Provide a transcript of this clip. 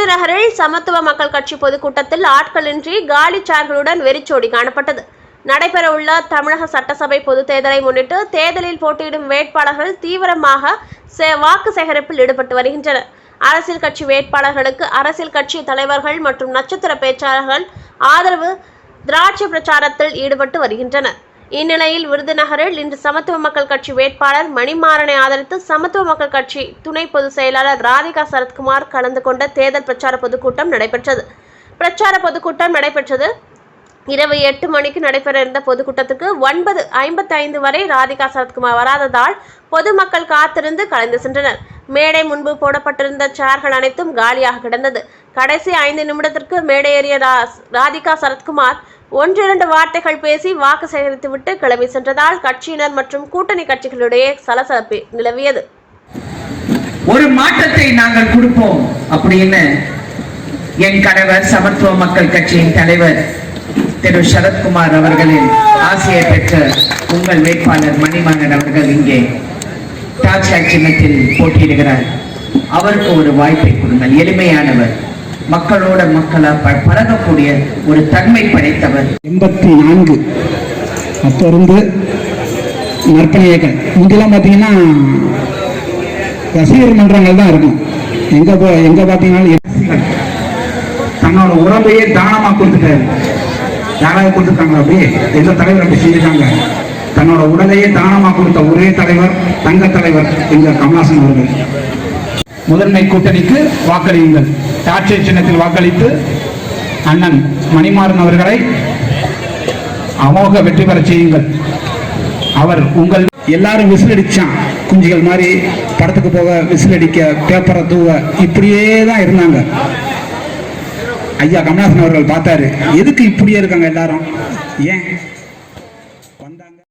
விருதுநகரில் சமத்துவ மக்கள் கட்சி பொதுக்கூட்டத்தில் ஆட்களின்றி காலி சேர்களுடன் வெறிச்சோடி காணப்பட்டது. நடைபெறவுள்ள தமிழக சட்டசபை பொதுத் தேர்தலை முன்னிட்டு தேர்தலில் போட்டியிடும் வேட்பாளர்கள் தீவிரமாக சே- வாக்கு சேகரிப்பில் ஈடுபட்டு வருகின்றனர். அரசியல் கட்சி வேட்பாளர்களுக்கு அரசியல் கட்சி தலைவர்கள் மற்றும் நட்சத்திர பேச்சாளர்கள் ஆதரவு திராட்சை பிரச்சாரத்தில் ஈடுபட்டு வருகின்றனர். இந்நிலையில் விருதுநகரில் இன்று சமத்துவ மக்கள் கட்சி வேட்பாளர் மணிமாறனை ஆதரித்து சமத்துவ மக்கள் கட்சி துணை பொதுச் செயலாளர் ராதிகா சரத்குமார் கலந்து கொண்ட தேர்தல் பிரச்சார பொதுக்கூட்டம் நடைபெற்றது. பிரச்சார பொதுக்கூட்டம் நடைபெற்றது. இரவு எட்டு மணிக்கு நடைபெற இருந்த பொதுக்கூட்டத்துக்கு ஒன்பது ஐம்பத்தி ஐந்து வரை ராதிகா சரத்குமார் வராததால் பொதுமக்கள் காத்திருந்து கலந்து சென்றனர். மேடை முன்பு போடப்பட்டிருந்த சேர்கள் அனைத்தும் காலியாக கிடந்தது. கடைசி ஐந்து நிமிடத்திற்கு மேடையேறிய ராதிகா சரத்குமார் ஒன்றிரண்டு வார்த்தைகள் பேசி வாக்கு சேகரித்துவிட்டு கிளம்பி சென்றதால் கட்சியினர் மற்றும் கூட்டணி கட்சிகளிடையே சலசலப்பு நிலவியது. ஒரு மாற்றத்தை நாங்கள் கொடுப்போம். அப்படின்னு என் கணவர் சமத்துவ மக்கள் கட்சியின் தலைவர் திரு சரத்குமார் அவர்களின் ஆசையை பெற்ற உங்கள் வேட்பாளர் மணிமகன் அவர்கள் இங்கே. டார்ச்லைட் சின்னத்தில் போட்டியிடுகிறார். அவருக்கு ஒரு வாய்ப்பை கொடுங்கள். எளிமையானவர். மக்களோட மக்களா ப- பழகக்கூடிய ஒரு தன்மை படைத்தவர். எண்பத்தி நான்கு. அப்போ இருந்து நற்பணி இயக்கம் முந்திலாம் பார்த்தீங்கன்னா ரசிகர் மன்றங்கள் தான் இருக்கும். எங்கே போ எங்கே பார்த்தீங்கன்னாலும் தன்னோட உடம்பையே தானமாக கொடுத்துட்டாரு. யாராவது கொடுத்துருக்காங்களா அப்படியே? எந்த தலைவர் அப்படி செஞ்சுட்டாங்க. தன்னோட உடலையே தானமாக கொடுத்த ஒரே தலைவர் தங்க தலைவர் எங்கள் கமலாசன் அவர்கள். முதன்மை கூட்டணிக்கு வாக்களியுங்கள். டாட்சி சின்னத்தில் வாக்களித்து அண்ணன் மணிமாறன் அவர்களை அமோக வெற்றி பெறச் செய்யுங்கள். அவர் உங்கள் எல்லாரும் விசில் அடிச்சான் குஞ்சுகள் மாதிரி படத்துக்கு போக விசில் அடிக்க பேப்பரை தூவ இப்படியே தான் இருந்தாங்க. ஐயா கமலாசன் அவர்கள் பார்த்தாரு. எதுக்கு இப்படியே இருக்காங்க எல்லாரும்? ஏன்?